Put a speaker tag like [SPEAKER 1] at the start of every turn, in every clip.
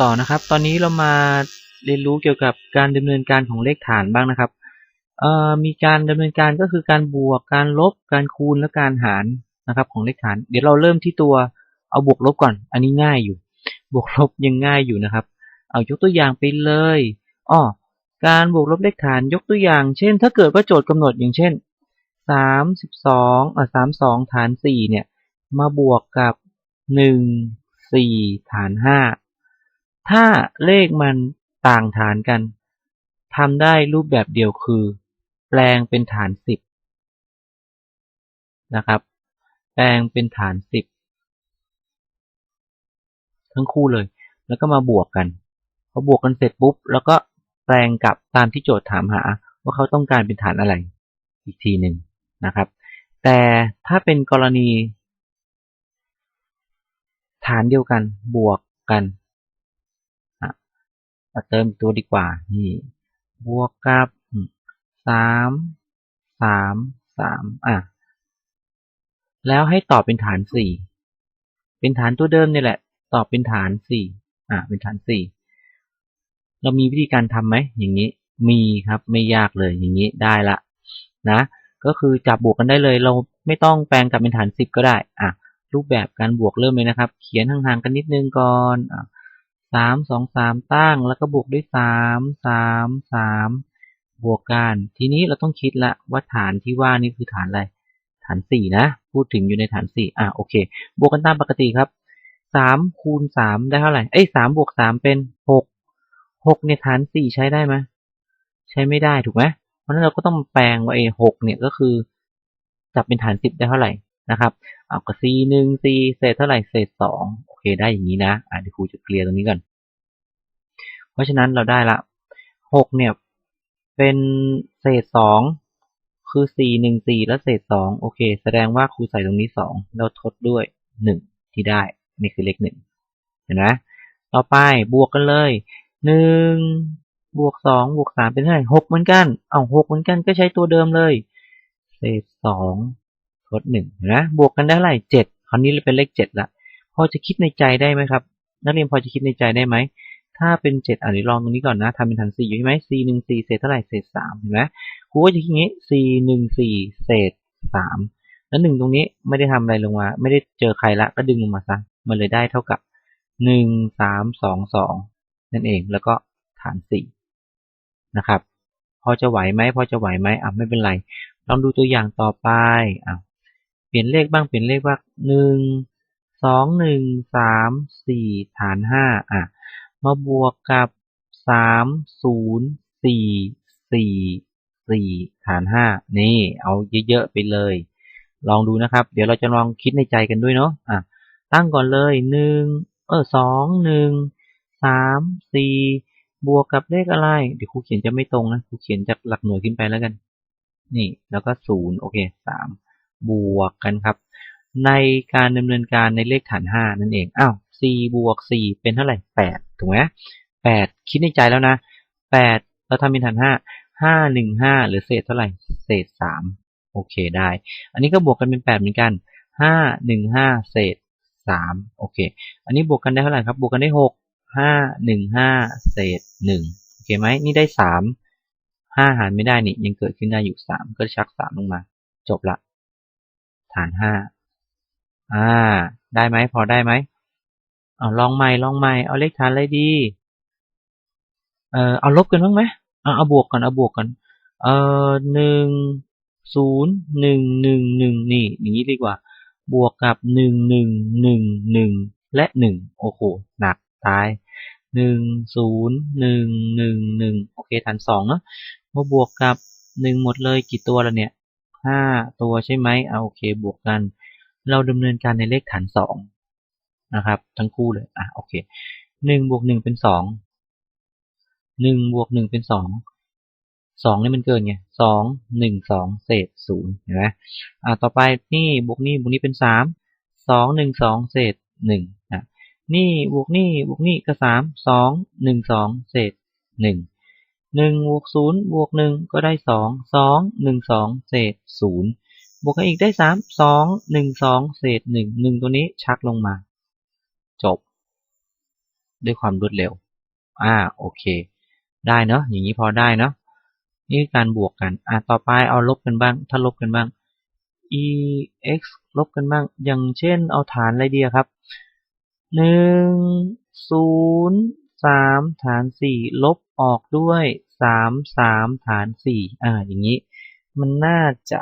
[SPEAKER 1] ต่อนะครับ ตอนนี้เรามาเรียนรู้เกี่ยวกับการดำเนินการของเลขฐานบ้างนะครับมีการดำเนินการก็คือการบวก การลบ การคูณและการหารนะครับ ของเลขฐาน เดี๋ยวเราเริ่มที่ตัวเอาบวกลบก่อน อันนี้ง่ายอยู่ บวกลบยังง่ายอยู่นะครับ เอายกตัวอย่างไปเลยอ้อการบวกลบเลขฐานยกตัวอย่าง เช่น ถ้าเกิดว่าโจทย์กำหนดอย่างเช่นสามสิบสองอะสามสองฐานสี่เนี่ย มาบวกกับหนึ่งสี่ฐานห้า ถ้าเลขมันต่างฐานกันทำได้รูปแบบเดียวคือ แปลงเป็นฐานสิบนะครับ แปลงเป็นฐานสิบทั้งคู่เลย แล้วก็มาบวกกันพอบวกกันเสร็จปุ๊บ แล้วก็แปลงกลับตามที่โจทย์ถามหา ว่าเขาต้องการเป็นฐานอะไร อีกทีหนึ่งนะครับ แต่ถ้าเป็นกรณี ฐานเดียวกันบวกกัน มาเติมตัวดีกว่า นี่ บวกกับสามสามสามอะ แล้วให้ตอบเป็นฐานสี่ เป็นฐานตัวเดิมนี่แหละ ตอบเป็นฐานสี่อะ เป็นฐานสี่เรามีวิธีการทำไหม อย่างนี้ มีครับ ไม่ยากเลย อย่างนี้ ได้ละ นะ ก็คือจับบวกกันได้เลย เราไม่ต้องแปลงกลับเป็นฐานสิบก็ได้ อะ รูปแบบการบวกเริ่มเลยนะครับ เขียนห่างๆกันนิดนึงก่อนอะ สามสองสามตั้งแล้วก็บวกด้วยสามสามสามบวกกัน ทีนี้เราต้องคิดละว่าฐานที่ว่านี่คือฐานอะไร ฐานสี่นะ พูดถึงอยู่ในฐานสี่อะโอเค บวกกันตามปกติครับสามคูณสามได้เท่าไหร่เอ้ยสามบวกสามเป็นหกหกในฐานสี่ใช้ได้ไหมใช้ไม่ได้ถูกไหมเพราะนั้นเราก็ต้องแปลงว่าไอ้หกเนี่ยก็คือจับเป็นฐานสิบได้เท่าไหร่นะครับ เอาก็ c หนึ่ง c เศษเท่าไหร่เศษสองโอเคได้อย่างนี้นะอะเดี๋ยวครูจะเคลียร์ตรงนี้ก่อน เพราะฉะนั้นเราได้ละหกเนี่ย เป็นเศษสองคือ c หนึ่ง c แล้วเศษสองโอเค แสดงว่าครูใส่ตรงนี้สองแล้วทดด้วยหนึ่งที่ได้นี่คือเลขหนึ่งเห็นไหมต่อไปบวกกันเลยหนึ่งบวกสองบวกสามเป็นเท่าไหร่หกเหมือนกัน เอาหกเหมือนกันก็ใช้ตัวเดิมเลย เศษสอง ทดหนึ่งนะบวกกันได้เท่าไหร่เจ็ดคราวนี้เป็นเลขเจ็ดละพอจะคิดในใจได้ไหมครับนักเรียนพอจะคิดในใจได้ไหมถ้าเป็นเจ็ดอ่านลองตรงนี้ก่อนนะทำเป็นฐานสี่อยู่ใช่ไหม c หนึ่งสี่เศษเท่าไหร่เศษสามเห็นไหมครูก็จะคิดงี้ c หนึ่งสี่เศษสามแล้วหนึ่งตรงนี้ไม่ได้ทำอะไรลงมา ไม่ได้เจอใครละก็ดึงลงมาซะมันเลยได้เท่ากับหนึ่งสามสองสองนั่นเองแล้วก็ฐานสี่นะครับ พอจะไหวไหมพอจะไหวไหมอะไม่เป็นไร ลองดูตัวอย่างต่อไปอะ เปลี่ยนเลขบ้างเปลี่ยนเลขว่าหนึ่งสองหนึ่งสามสี่ฐานห้าอะมาบวกกับสามศูนย์สี่สี่สี่ฐานห้านี่เอาเยอะๆไปเลย ลองดูนะครับ เดี๋ยวเราจะลองคิดในใจกันด้วยเนาะอะตั้งก่อนเลยหนึ่งเออสองหนึ่งสามสี่บวกกับเลขอะไร เดี๋ยวครูเขียนจะไม่ตรงนะครูเขียนจากหลักหน่วยขึ้นไปแล้วกัน นี่แล้วก็ศูนย์โอเคสาม บวกกันครับ ในการดำเนินการในเลขฐานห้านั่นเองอ้าวสี่บวกสี่เป็นเท่าไหร่แปดถูกไหมแปดคิดในใจแล้วนะแปดเราทำเป็นฐานห้าห้าหนึ่งห้าหรือเศษเท่าไหร่ เศษสามโอเคได้ อันนี้ก็บวกกันเป็นแปดเหมือนกันห้าหนึ่งห้าเศษสามโอเค อันนี้บวกกันได้เท่าไหร่ครับ บวกกันได้หกห้าหนึ่งห้าเศษหนึ่งโอเคไหมนี่ได้สามห้าหารไม่ได้นี่ยังเกิดขึ้นได้อยู่สามก็ชักสามลงมา จบละ ฐานห้าอ่า ได้ไหมพอได้ไหมเอาลองใหม่ลองใหม่เอาเลขฐานอะไรดี เออเอาลบกันบ้างไหมเอาเอาบวกกันเอาบวกกันเออหนึ่งศูนย์หนึ่งหนึ่งหนึ่งนี่ อย่างนี้ดีกว่า บวกกับหนึ่งหนึ่งหนึ่งหนึ่งและหนึ่งโอ้โหหนักตายหนึ่งศูนย์หนึ่งหนึ่งหนึ่งโอเคฐานสองเนาะมาบวกกับหนึ่งหมดเลยกี่ตัวแล้วเนี่ย ห้าตัวใช่ไหมเอาโอเคบวกกัน เราดำเนินการในเลขฐานสองนะครับ ทั้งคู่เลยอะโอเคหนึ่งบวกหนึ่งเป็นสองหนึ่งบวกหนึ่งเป็นสองสองนี่มันเกินไงสองหนึ่งสองเศษศูนย์เห็นไหมอ่าต่อไปนี่บวกนี่บวกนี่เป็นสามสองหนึ่งสองเศษหนึ่งอะนี่บวกนี่บวกนี่ก็สามสองหนึ่งสองเศษหนึ่ง หนึ่งบวกศูนย์บวกหนึ่งก็ได้สองสองหนึ่งสองเศษศูนย์บวกกันอีกได้สามสองหนึ่งสองเศษหนึ่งหนึ่งตัวนี้ชักลงมา จบ ด้วยความรวดเร็ว อ่าโอเค ได้เนาะอย่างนี้พอได้เนาะนี่คือการบวกกัน อะต่อไปเอาลบกันบ้าง ถ้าลบกันบ้าง e x ลบกันบ้าง อย่างเช่นเอาฐานอะไรดีครับหนึ่งศูนย์ สามฐานสี่ลบออกด้วยสามสามฐานสี่อ่าอย่างนี้ มันน่าจะ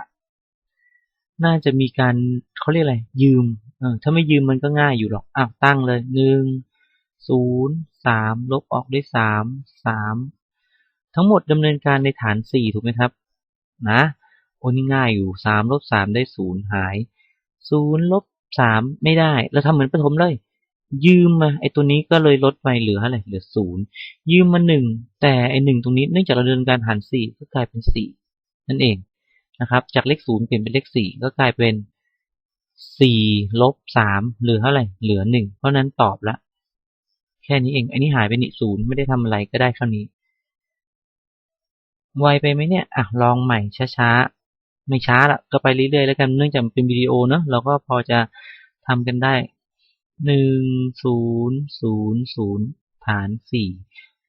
[SPEAKER 1] น่าจะมีการเขาเรียกอะไร ยืมเออถ้าไม่ยืมมันก็ง่ายอยู่หรอกอ้าวตั้งเลยหนึ่งศูนย์สามลบออกด้วยสามสามทั้งหมดดำเนินการในฐานสี่ถูกไหมครับ นะโอ้นี่ง่ายอยู่สามลบสามได้ศูนย์หายศูนย์ลบสามไม่ได้ เราทำเหมือนประถมเลย ยืมมาไอตัวนี้ก็เลยลดไปเหลือเท่าไหร่เหลือศูนย์ยืมมาหนึ่งแต่ไอหนึ่งตรงนี้เนื่องจากเราเดินการหารสี่ก็กลายเป็นสี่นั่นเองนะครับ จากเลขศูนย์เปลี่ยนเป็นเลขสี่ก็กลายเป็นสี่ลบสามเหลือเท่าไหร่เหลือหนึ่งเพราะนั้นตอบละ แค่นี้เอง อันนี้หายไปนี่ศูนย์ไม่ได้ทำอะไรก็ได้เท่านี้ไวไปไหมเนี่ยอะลองใหม่ช้าๆไม่ช้าละก็ไปเรื่อยๆแล้วกันเนื่องจากเป็นวิดีโอเนอะเราก็พอจะทำกันได้ หนึ่งศูนย์ศูนย์ศูนย์ฐานสี่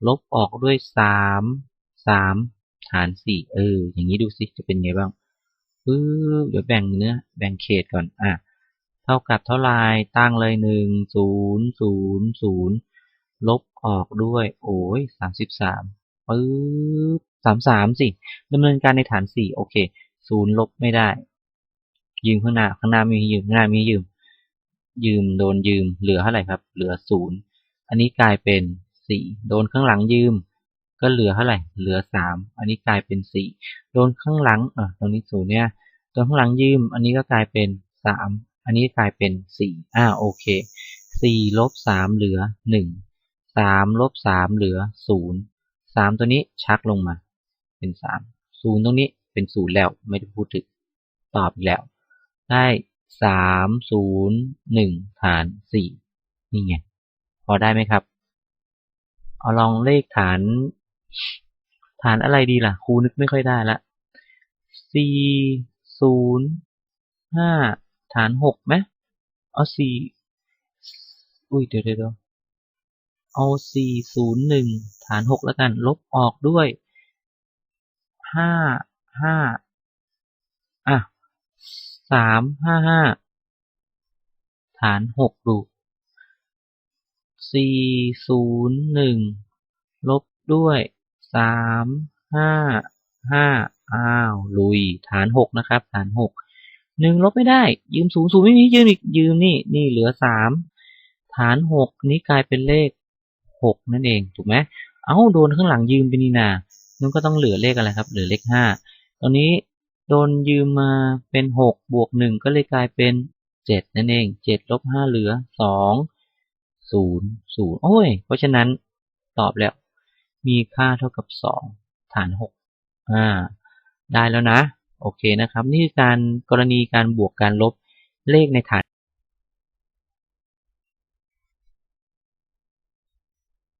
[SPEAKER 1] ลบออกด้วยสามสามฐานสี่เออ อย่างนี้ดูสิจะเป็นไงบ้างปึ๊บเดี๋ยวแบ่งเนื้อแบ่งเขตก่อนอะเท่ากับเท่าไรตั้งเลยหนึ่งศูนย์ศูนย์ศูนย์ลบออกด้วย โอ้ยสามสิบสามปึ๊บสามสามสิดำเนินการในฐานสี่โอเคศูนย์ลบไม่ได้ ยืมข้างหน้าข้างหน้ามียืมข้างหน้ามียืม ยืมโดนยืมเหลือเท่าไหร่ครับ เหลือศูนย์อันนี้กลายเป็นสี่โดนข้างหลังยืม ก็เหลือเท่าไหร่ เหลือสามอันนี้กลายเป็นสี่โดนข้างหลังอะตรงนี้ศูนย์เนี่ยโดนข้างหลังยืม อันนี้ก็กลายเป็นสามอันนี้กลายเป็นสี่อ่าโอเคสี่ลบสามเหลือหนึ่งสามลบสามเหลือศูนย์สามตัวนี้ชักลงมา เป็นสามศูนย์ตรงนี้เป็นศูนย์แล้วไม่ได้พูดถึงตอบอีกแล้ว ได้ สามศูนย์หนึ่งฐานสี่นี่ไง พอได้ไหมครับ เอาลองเลขฐาน ฐานอะไรดีล่ะ ครูนึกไม่ค่อยได้ละสี่ศูนย์ห้าฐานหกไหมเอาสี่อุ้ยเดี๋ยวเดี๋ยวเอาสี่ศูนย์หนึ่งฐานหกแล้วกัน ลบออกด้วยห้าห้าอะ สามห้าห้าฐานหกดูสี่ศูนย์หนึ่งลบด้วยสามห้าห้าอ้าว ลุย ฐานหกนะครับ ฐานหกหนึ่งลบไม่ได้ ยืมศูนย์ศูนย์ไม่มียืมอีกยืมนี่ นี่เหลือสามฐานหกนี้กลายเป็นเลขหกนั่นเอง ถูกไหมเอ้า โดนข้างหลังยืมไปนี่นานั่นก็ต้องเหลือเลขอะไรครับ เหลือเลขห้าตอนนี้ โดนยืมมาเป็นหกบวกหนึ่งก็เลยกลายเป็นเจ็ดนั่นเองเจ็ดลบห้าเหลือสองศูนย์ศูนย์โอ้ย เพราะฉะนั้นตอบแล้ว มีค่าเท่ากับสองฐานหกอ่า ได้แล้วนะ โอเคนะครับ นี่คือการกรณีการบวกการลบเลขในฐาน